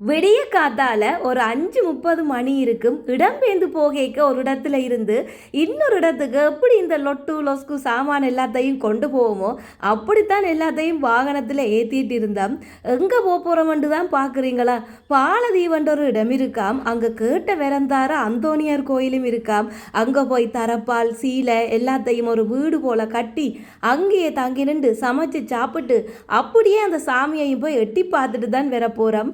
விடிய காத்தால ஒரு அஞ்சு முப்பது மணி இருக்கும். இடம்பெயர்ந்து போகைக்க ஒரு இடத்துல இருந்து இன்னொரு இடத்துக்கு எப்படி இந்த லொட்டு லொஸ்கு சாமான் எல்லாத்தையும் கொண்டு போவோமோ அப்படித்தான் எல்லாத்தையும் வாகனத்தில் ஏற்றிட்டு இருந்தோம். எங்கே போக போகிறோம்னு தான் பார்க்குறீங்களா பாலதீவன்ற ஒரு இடம் இருக்காம். அங்கே கேட்ட விறந்தார அந்தோனியார் கோயிலும் இருக்காம். அங்கே போய் தரப்பால் சீலை எல்லாத்தையும் ஒரு வீடு போல கட்டி அங்கேயே தங்கி நின்று சமைச்சு சாப்பிட்டு அப்படியே அந்த சாமியையும் போய் எட்டி பார்த்துட்டு தான் வர போகிறோம்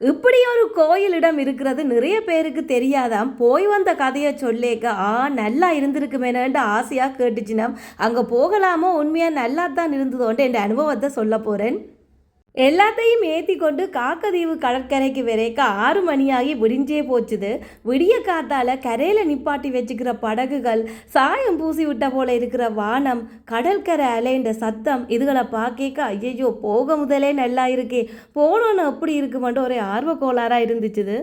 இப்படி ஒரு கோயிலிடம் இருக்கிறது நிறைய பேருக்கு தெரியாதாம். போய் வந்த கதையை சொல்லேக்க ஆ நல்லா இருந்திருக்குமேனு ஆசையாக கேட்டுச்சுனாம் அங்கே போகலாமோ? உண்மையாக நல்லா தான் இருந்ததோண்டு என் அனுபவத்தை சொல்ல போகிறேன் எல்லாத்தையும் ஏற்றி கொண்டு காக்கதீவு கடற்கரைக்கு விரைக்க ஆறு மணியாகி விடிஞ்சே போச்சுது. விடிய காத்தால கரையில் நிப்பாட்டி வச்சுக்கிற படகுகள் சாயம் பூசி விட்ட போல இருக்கிற வானம் கடற்கரை அலைன்ற சத்தம் இதுகளை பார்க்க ஐயையோ போக முதலே நல்லா இருக்கே போனோன்னு அப்படி இருக்குமெண்டு ஒரே ஆர்வ கோளாறாக இருந்துச்சுது.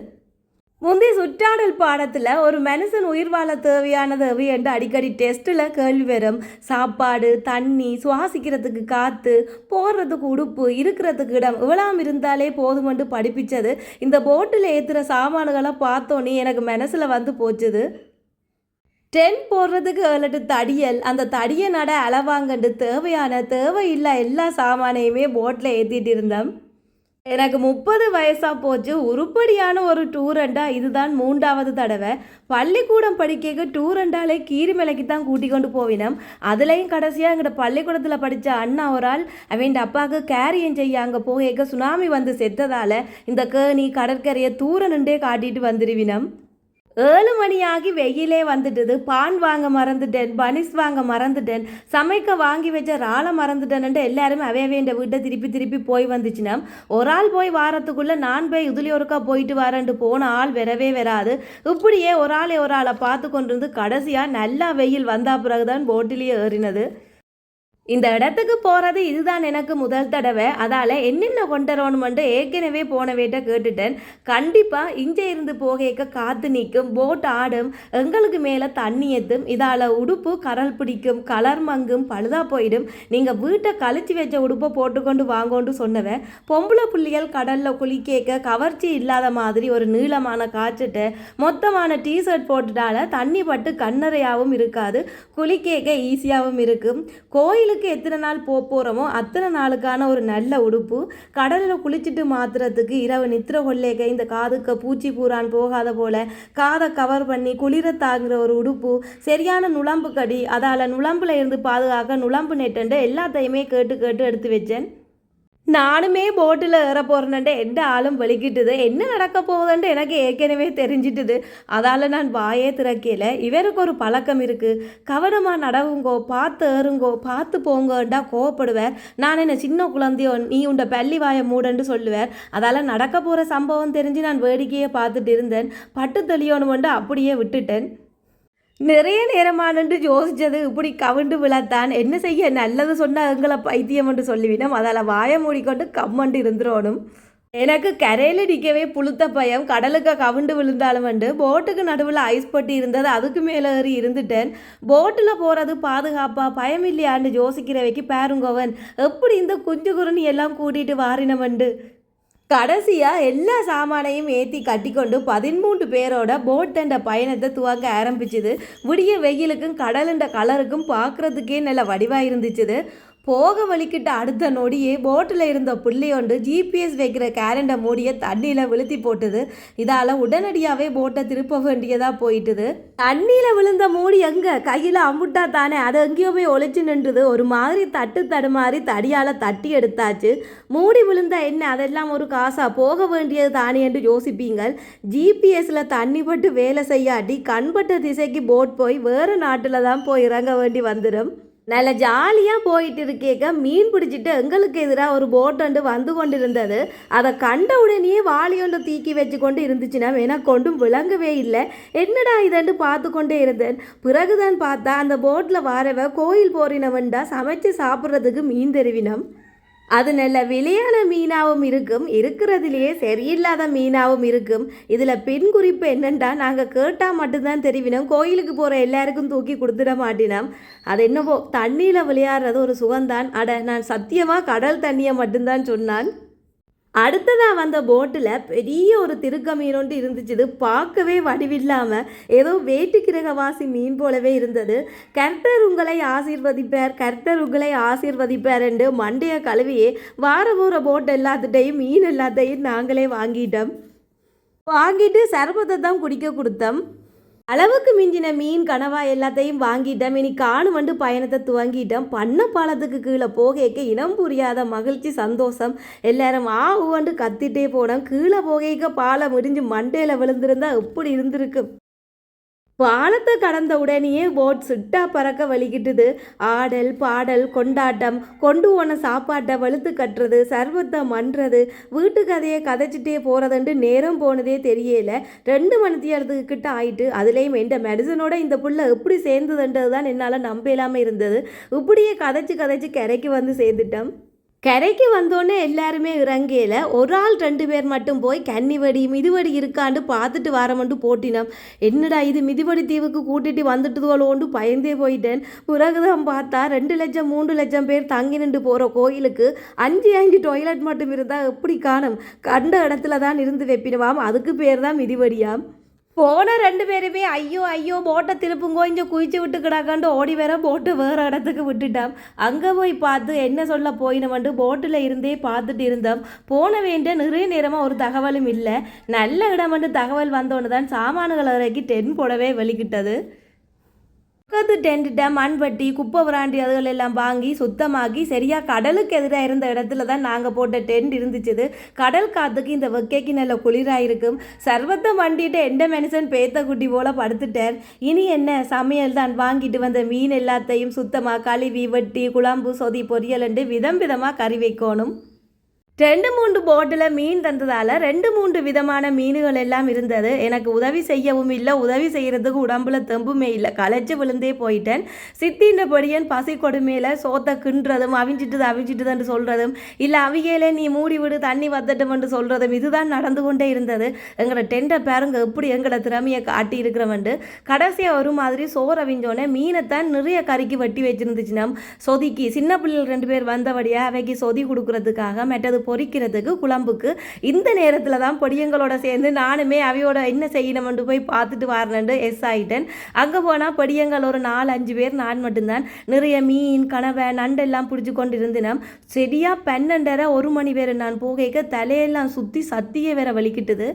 முந்தைய சுற்றாடல் பாடத்தில் ஒரு மனுஷன் உயிர் வாழ தேவையானது எவை என்று அடிக்கடி டெஸ்ட்டில் கேள்வி வரும். சாப்பாடு தண்ணி சுவாசிக்கிறதுக்கு காற்று போடுறதுக்கு உடுப்பு இருக்கிறதுக்கு இடம் இவ்வளவு இருந்தாலே போதுமென்று படிப்பிச்சது. இந்த போட்டில் ஏற்றுகிற சாமான்களை பார்த்தோன்னே எனக்கு மனசில் வந்து போச்சுது. டென் போடுறதுக்கு ஏழட்டு தடியல் அந்த தடியை நட அளவாங்கண்டு தேவையான தேவையில்லா எல்லா சாமானையுமே போட்டில் ஏற்றிட்டு இருந்தேன். எனக்கு முப்பது வயசாக போச்சு. உருப்படியான ஒரு டூரண்டா இதுதான் மூன்றாவது தடவை. பள்ளிக்கூடம் படிக்க டூரண்டாலே கீரிமலைக்கு தான் கூட்டி கொண்டு போவினோம். அதுலேயும் கடைசியாக எங்கள்கிட்ட பள்ளிக்கூடத்தில் படித்த அண்ணா ஒரு ஆள் அவன் அப்பாவுக்கு கேரியம் செய்ய அங்கே போக சுனாமி வந்து செத்ததால் இந்த கேணி கடற்கரையை தூர நின்றே காட்டிட்டு வந்துடுவினம் ஏழு மணியாகி வெயிலே வந்துட்டுது. பான் வாங்க மறந்துட்டேன் பனிஸ் வாங்க மறந்துட்டேன் சமைக்க வாங்கி வச்ச ராளை மறந்துட்டேன்ட்டு எல்லாருமே அவே வேண்ட வீட்டை திருப்பி திருப்பி போய் வந்துச்சுன்னா ஒரு ஆள் போய் வாரத்துக்குள்ளே நான் போய் இதுலையோருக்கா போயிட்டு வரேன்ட்டு போன ஆள் வரவே வராது. இப்படியே ஒரு ஆளே ஒரு ஆளை பார்த்து கொண்டிருந்து கடைசியாக நல்லா வெயில் வந்தா பிறகுதான் போட்டிலேயே ஏறினது. இந்த இடத்துக்கு போகிறது இதுதான் எனக்கு முதல் தடவை. அதால் என்னென்ன கொண்டுறோணுமென்று ஏற்கனவே போன வேட்ட கேட்டுட்டேன். கண்டிப்பாக இங்கே இருந்து போகைக்க காற்று நிற்கும் போட் ஆடும் எங்களுக்கு மேலே தண்ணி எத்தும் இதால் உடுப்பு கரல் பிடிக்கும் கலர் மங்கும் பழுதா போயிடும். நீங்கள் வீட்டை கழிச்சு வச்ச உடுப்பை போட்டுக்கொண்டு வாங்கோண்டு சொன்னவன் பொம்பளை புள்ளிகள் கடலில் குளிக்கேக்க கவர்ச்சி இல்லாத மாதிரி ஒரு நீளமான காய்ச்சிட்டு மொத்தமான டிஷர்ட் போட்டுட்டால தண்ணி பட்டு கண்ணறையாகவும் இருக்காது குளிக்கேக்க ஈஸியாகவும் இருக்கும். கோயில் கடலுக்கு எத்தனை நாள் போகிறோமோ அத்தனை நாளுக்கான ஒரு நல்ல உடுப்பு. கடலில் குளிச்சுட்டு மாத்துறதுக்கு இரவு நித்திர கொள்ளைக்க இந்த காதுக்கு பூச்சி பூரான் போகாத போல காதை கவர் பண்ணி குளிர தாங்குற ஒரு உடுப்பு. சரியான நுழம்பு கடி அதால் நுழம்புல இருந்து பாதுகாக்க நுழம்பு நெட்டண்டு எல்லாத்தையுமே கேட்டு கேட்டு எடுத்து வச்சேன். நானுமே போட்டில் ஏற போகிறேன்ட்டு எந்த ஆளும் வலிக்கிட்டுது என்ன நடக்க போகுதுன்ட்டு எனக்கு ஏற்கனவே தெரிஞ்சிட்டுது அதால் நான் வாயே திறக்கையில் இவருக்கு ஒரு பழக்கம் இருக்குது கவனமாக நடவுங்கோ பார்த்து ஏறுங்கோ பார்த்து போங்கண்டா கோவப்படுவார் நான் என்ன சின்ன குழந்தையோ நீ உண்ட பள்ளி வாயை மூடன்னு சொல்லுவார் அதால் நடக்க போகிற சம்பவம் தெரிஞ்சு நான் வேடிக்கையை பார்த்துட்டு இருந்தேன் பட்டு தெளியோன்னு அப்படியே விட்டுட்டேன் நிறைய நேரமானு யோசிச்சது இப்படி கவுண்டு விழத்தான். என்ன செய்ய? நல்லது சொன்னால் எங்களை பைத்தியம் என்று சொல்லிவிடும் அதால் வாய மூடிக்கொண்டு கம்மண்டு இருந்துடணும் எனக்கு கரையில் நிற்கவே புளுத்த பயம். கடலுக்கு கவுண்டு விழுந்தாலும் வந்து போட்டுக்கு நடுவில் ஐஸ் பட்டி இருந்தது. அதுக்கு மேலே ஏறி இருந்துட்டேன். போட்டில் போகிறது பாதுகாப்பாக பயம் இல்லையான்னு யோசிக்கிறவைக்கு பேருங்கோவன். எப்படி இந்த குஞ்சு குருணி எல்லாம் கூட்டிகிட்டு வாரினவண்டு கடைசியாக எல்லா சாமானையும் ஏற்றி கட்டிக்கொண்டு பதிமூன்று பேரோட போட் தண்ட பயணத்தை துவங்க ஆரம்பிச்சுது. விடிய வெயிலுக்கும் கடலுண்ட கலருக்கும் பார்க்குறதுக்கே நல்ல வடிவாக இருந்துச்சுது. போக வலிக்கிட்ட அடுத்த நொடியே போட்டில் இருந்த புள்ளையொண்டு ஜிபிஎஸ் வைக்கிற கேரண்டை மூடிய தண்ணியில் விழுத்தி போட்டுது. இதால் உடனடியாகவே போட்டை திருப்ப வேண்டியதாக போயிட்டுது. தண்ணியில் விழுந்த மூடி எங்கே? கையில் அம்புட்டா தானே? அது எங்கேயோ போய் ஒழிச்சு நின்றுது. ஒரு மாதிரி தட்டு தடுமாறி தடியால் தட்டி எடுத்தாச்சு. மூடி விழுந்தா என்ன? அதெல்லாம் ஒரு காசா? போக வேண்டியது தானே என்று யோசிப்பீங்கள். ஜிபிஎஸில் தண்ணி பட்டு வேலை செய்யாட்டி கண்பட்ட திசைக்கு போட் போய் வேறு நாட்டில் தான் போய் இறங்க வேண்டி வந்துடும் நல்ல ஜாலியாக போயிட்டு இருக்கேக்க. மீன் பிடிச்சிட்டு எங்களுக்கு எதிராக ஒரு போட்டண்டு வந்து கொண்டு இருந்தது அதை கண்ட உடனே வாளியொன்று தீக்கி வச்சு கொண்டு இருந்துச்சுன்னா எனக்கு கொண்டும் விளங்கவே இல்லை. என்னடா இதென்று பார்த்து கொண்டே இருந்தேன். பிறகுதான் பார்த்தா அந்த போட்டில் வாரவ கோயில் போறினவன்டா சமைச்சு சாப்பிட்றதுக்கு மீன் தெரிவினம். அது நல்ல விலையான மீனாவும் இருக்கும் இருக்கிறதுலையே சரியில்லாத மீனாவும் இருக்கும். இதில் பின் குறிப்பு என்னென்னா நாங்கள் கேட்டால் மட்டும்தான் தெரிவினோம். கோயிலுக்கு போகிற எல்லாருக்கும் தூக்கி கொடுத்துட மாட்டினோம். அது என்னவோ தண்ணியில் விளையாடுறது ஒரு சுகம்தான். அட நான் சத்தியமாக கடல் தண்ணியை மட்டும்தான் சொன்னான். அடுத்ததாக வந்த போட்டில் பெரிய ஒரு திருக்க மீன் ஒன்று பார்க்கவே வடிவில்லாமல் ஏதோ வேட்டுக்கிரகவாசி மீன் போலவே இருந்தது. கர்த்தர் உங்களை ஆசீர்வதிப்பார் கர்த்தர் உங்களை ஆசீர்வதிப்பார் என்று மண்டைய கழுவியே வார போகிற போட்டு எல்லாத்துட்டையும் மீன் எல்லாத்தையும் நாங்களே வாங்கிட்டோம். வாங்கிட்டு சர்பத்தை தான் குடிக்க கொடுத்தோம். அளவுக்கு மிஞ்சின மீன் கனவா எல்லாத்தையும் வாங்கிட்டோம் இனி காணும் பயணத்தை துவங்கிட்டோம். பண்ண பாலத்துக்கு கீழே போகைக்கு இனம் புரியாத மகிழ்ச்சி சந்தோஷம். எல்லாரும் ஆ ஊண்டு கத்திட்டே போனோம். கீழே போகைக்க பாலம் முடிஞ்சு மண்டையில் விழுந்திருந்தா எப்படி இருந்திருக்கு? பாலத்தை கடந்த உடனேயே போட் சுட்டா பறக்க வலிக்கிட்டுது ஆடல் பாடல் கொண்டாட்டம் கொண்டு போன சாப்பாட்டை வலுத்து கட்டுறது சர்வத்தை மன்றது வீட்டு கதையை கதைச்சிட்டே போகிறதுன்ட்டு நேரம் போனதே தெரியல. ரெண்டு மணித்தியாரத்துக்கு கிட்ட ஆயிட்டு அதுலேயும் எந்த மெடிசனோட இந்த புள்ள எப்படி சேர்ந்ததுன்றது தான் என்னால் நம்ப இல்லாமல் இருந்தது. இப்படியே கதைச்சு கதைச்சு கரைக்கு வந்து சேர்ந்துட்டோம். கரைக்கு வந்தோடனே எல்லாருமே இறங்கையில் ஒரு ஆள் ரெண்டு பேர் மட்டும் போய் கன்னிவடி மிதிவடி இருக்காண்டு பார்த்துட்டு வரமண்டு போட்டினோம். என்னடா இது மிதிவடி தீவுக்கு கூட்டிட்டு வந்துட்டுதோலோண்டு பயந்தே போயிட்டேன். பிறகுதான் பார்த்தா ரெண்டு லட்சம் மூன்று லட்சம் பேர் தங்கி நின்று போகிற கோயிலுக்கு அஞ்சு அஞ்சு டொய்லெட் மட்டும் இருந்தால் எப்படி காணும்? கண்ட இடத்துல தான் இருந்து வைப்பினவாம். அதுக்கு பேர் தான் மிதிவடியாம். போன ரெண்டு பேருமே ஐயோ ஐயோ போட்டை திருப்புங்கோ இங்கே குயிச்சு விட்டு கிடாக்காண்டு ஓடி வர போட்டு வேறு இடத்துக்கு விட்டுட்டான் அங்கே போய் பார்த்து என்ன சொல்ல போயினவன்ட்டு போட்டில் இருந்தே பார்த்துட்டு இருந்தோம் போன வேண்டிய நிறைய நேரமாக ஒரு தகவலும் இல்லை நல்ல இடம் வந்து தகவல் வந்தோன்னு தான் சாமான்கள் வரைக்கும் டென் போடவே வெளிக்கிட்டது பக்கத்து டென்ட்ட மண்வட்டி குப்பை வராண்டி அதுகள் எல்லாம் வாங்கி சுத்தமாக்கி சரியாக கடலுக்கு எதிராக இருந்த இடத்துல தான் நாங்கள் போட்ட டென்ட் இருந்துச்சுது. கடல் காற்றுக்கு இந்த வெக்கைக்கு நல்ல குளிராக இருக்கும் சர்வத்தை மண்டிட்டு எந்த மனுஷன் பேத்த குட்டி போல படுத்துட்டார். இனி என்ன? சமையல் தான். வாங்கிட்டு வந்த மீன் எல்லாத்தையும் சுத்தமாக கழுவி வெட்டி குழம்பு சொதி பொரியல் விதம் விதமாக கறி வைக்கணும். ரெண்டு மூன்று போட்டில் மீன் தந்ததால் ரெண்டு மூன்று விதமான மீன்கள் எல்லாம் இருந்தது. எனக்கு உதவி செய்யவும் இல்லை உதவி செய்கிறதுக்கு உடம்புல தெம்புமே இல்லை. களைச்சு விழுந்தே போயிட்டேன். சித்தின்ற படியன் பசி கொடுமையில் சோத்தை கிண்டுறதும் அவிஞ்சிட்டுது அவிஞ்சிட்டுதுன்னு சொல்கிறதும் இல்லை அவியலே நீ மூடி விடு தண்ணி வத்தட்டும்னு சொல்கிறதும் இதுதான் நடந்து கொண்டே இருந்தது. எங்களோட டெண்டை பேருங்க எப்படி எங்களோட திறமையை காட்டி இருக்கிறவன்ட்டு கடைசியாக ஒரு மாதிரி சோறு அவிஞ்சோடனே மீனைத்தான் நிறைய கறிக்கு வெட்டி வச்சிருந்துச்சுன்னா சொதிக்கு சின்ன பிள்ளைகள் ரெண்டு பேர் வந்தபடியாக அவைக்கு சொதி கொடுக்குறதுக்காக மெட்டது பொறிக்கிறதுக்கு குழம்புக்கு. இந்த நேரத்தில் தான் பொடியங்களோட சேர்ந்து நானுமே அவையோட என்ன செய்யணும்னு போய் பார்த்துட்டு வரணுன்ட்டு எஸ் ஆகிட்டேன் அங்கே போனால் பொடியங்கள் ஒரு நாலு அஞ்சு பேர் நான் மட்டும்தான். நிறைய மீன் கனவை நண்டெல்லாம் பிடிச்சி கொண்டு இருந்தினோம் சரியாக பன்னெண்டரை ஒரு மணி வேறு நான் போகைக்கு தலையெல்லாம் சுற்றி சத்தியே வேற வலிக்கிட்டுது.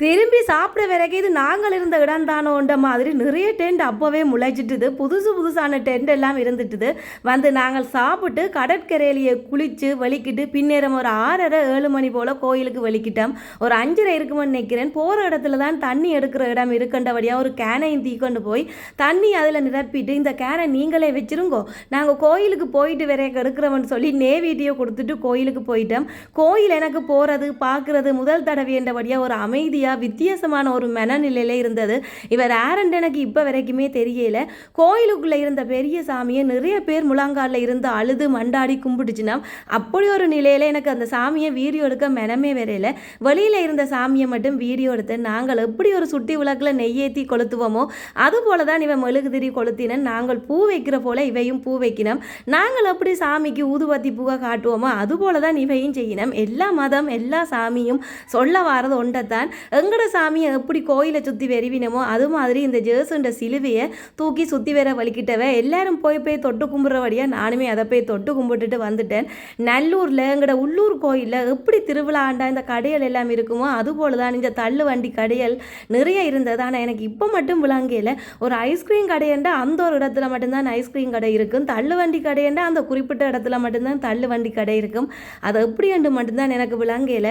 திரும்பி சாப்பிட வரைக்கும் இது நாங்கள் இருந்த இடம் தானோன்ற மாதிரி நிறைய டென்ட் அப்போவே முளைச்சிட்டுது. புதுசு புதுசான டென்ட் எல்லாம் இருந்துட்டுது. வந்து நாங்கள் சாப்பிட்டு கடற்கரையிலேயே குளித்து வலிக்கிட்டு பின்னேறம் ஒரு ஆறரை ஏழு மணி போல் கோயிலுக்கு வலிக்கிட்டோம். ஒரு அஞ்சரை இருக்குமென்னு நினைக்கிறேன். போகிற இடத்துல தான் தண்ணி எடுக்கிற இடம் இருக்கின்றபடியாக ஒரு கேனையும் தீக்கொண்டு போய் தண்ணி அதில் நிரப்பிட்டு இந்த கேனை நீங்களே வச்சிருங்கோ. நாங்கள் கோயிலுக்கு போயிட்டு விறகு எடுக்கிறவன் சொல்லி நேவீட்டியை கொடுத்துட்டு கோயிலுக்கு போயிட்டோம். கோயில் எனக்கு போகிறது பார்க்குறது முதல் தடவை என்றபடியாக ஒரு அமைதி அமைதியாக வித்தியாசமான ஒரு மனநிலையில் இருந்தது. இவர் யாருன்னு எனக்கு இப்போ வரைக்குமே தெரியல. கோயிலுக்குள்ளே இருந்த பெரிய சாமியை நிறைய பேர் முழங்காலில் இருந்து அழுது மண்டாடி கும்பிடுச்சுனா அப்படி ஒரு நிலையில் எனக்கு அந்த சாமியை வீடியோ எடுக்க மெனமே வரையில வெளியில் இருந்த சாமியை மட்டும் வீடியோ எடுத்து நாங்கள் எப்படி ஒரு சுட்டி விளக்கில் நெய்யேற்றி கொளுத்துவோமோ அதுபோல தான் இவன் மெழுகுதிரி கொளுத்தினன். நாங்கள் பூ வைக்கிற போல இவையும் பூ வைக்கினோம். நாங்கள் எப்படி சாமிக்கு ஊதுபத்தி பூவை காட்டுவோமோ அதுபோல தான் இவையும் செய்யினோம். எல்லா மதம் எல்லா சாமியும் சொல்ல வாரது ஒன்றைத்தான். எங்கட சாமியை எப்படி கோயிலை சுற்றி வெறிவினமோ அது மாதிரி இந்த ஜேசுன்ற சிலுவையை தூக்கி சுற்றி வேற வலிக்கிட்டவ எல்லாரும் போய் போய் தொட்டு கும்பிட்றபடியாக நானுமே அதை போய் தொட்டு கும்பிட்டுட்டு வந்துட்டேன். நல்லூரில் எங்கட உள்ளூர் கோயிலில் எப்படி திருவிழா ஆண்டா இந்த கடைகள் எல்லாம் இருக்குமோ அதுபோல தான் இந்த தள்ளு வண்டி கடைகள் நிறைய இருந்தது. ஆனால் எனக்கு இப்போ மட்டும் விளங்கையில் ஒரு ஐஸ்கிரீம் கடையண்டா அந்த ஒரு இடத்துல மட்டும்தான் ஐஸ்கிரீம் கடை இருக்கும். தள்ளு வண்டி கடையண்டா அந்த குறிப்பிட்ட இடத்துல மட்டும்தான் தள்ளு வண்டி கடை இருக்கும். அது எப்படி என்று மட்டும்தான் எனக்கு விளங்கையில்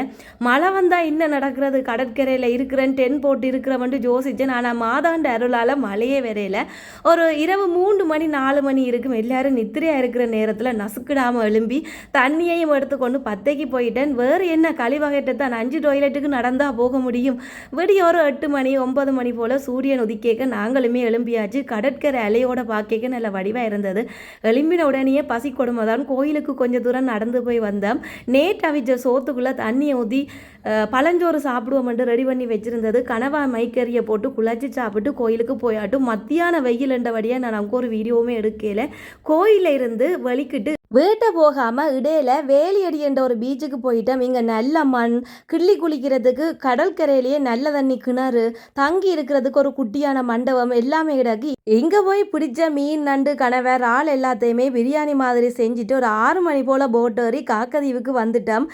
மழை வந்தால் என்ன நடக்கிறது? கடற்கரை வரையில் இருக்கிறேன் டென் போட்டு இருக்கிறவன்ட்டு ஜோசிச்சேன். ஆனால் மாதாண்ட அருளால் மழையே வரையில ஒரு இரவு மூன்று மணி நாலு மணி இருக்கும். எல்லாரும் நித்திரையாக இருக்கிற நேரத்தில் நசுக்கிடாமல் எழும்பி தண்ணியையும் எடுத்துக்கொண்டு பத்தைக்கு போயிட்டேன். வேறு என்ன கழிவகைட்டு தான் அஞ்சு டாய்லெட்டுக்கு நடந்தால் போக முடியும். விடிய ஒரு எட்டு மணி ஒன்பது மணி போல் சூரியன் உதிக்கேக்க நாங்களுமே எழும்பியாச்சு. கடற்கரை அலையோட பார்க்க நல்ல வடிவாக இருந்தது. எழும்பின உடனேயே பசி கொடுமை தான் கோயிலுக்கு கொஞ்சம் தூரம் நடந்து போய் வந்தோம் நேற்று அவிச்ச சோத்துக்குள்ளே தண்ணியை ஊற்றி பழஞ்சோறு சாப்பிடுவோம்ட்டு ரெடி பண்ணி வச்சுருந்தது. கனவா மைக்கறியை போட்டு குழச்சி சாப்பிட்டு கோயிலுக்கு போயாட்டும். மத்தியான வெயில் என்றபடியாக நான் அங்கே ஒரு வீடியோவுமே எடுக்கல. கோயிலில் இருந்து வலிக்கிட்டு வீட்டை போகாம இடையில வேலியடி என்ற ஒரு பீச்சுக்கு போயிட்டோம் இங்க நல்ல மண் கிள்ளி குளிக்கிறதுக்கு கடற்கரையிலேயே நல்ல தண்ணி கிணறு தங்கி இருக்கிறதுக்கு ஒரு குட்டியான மண்டபம் எல்லாமே கிடக்கு. இங்கே போய் பிடிச்ச மீன் நண்டு கணவர் ஆள் எல்லாத்தையுமே பிரியாணி மாதிரி செஞ்சுட்டு ஒரு ஆறு மணி போல போட் ஏறி காக்கதீவுக்கு வந்துட்டோம்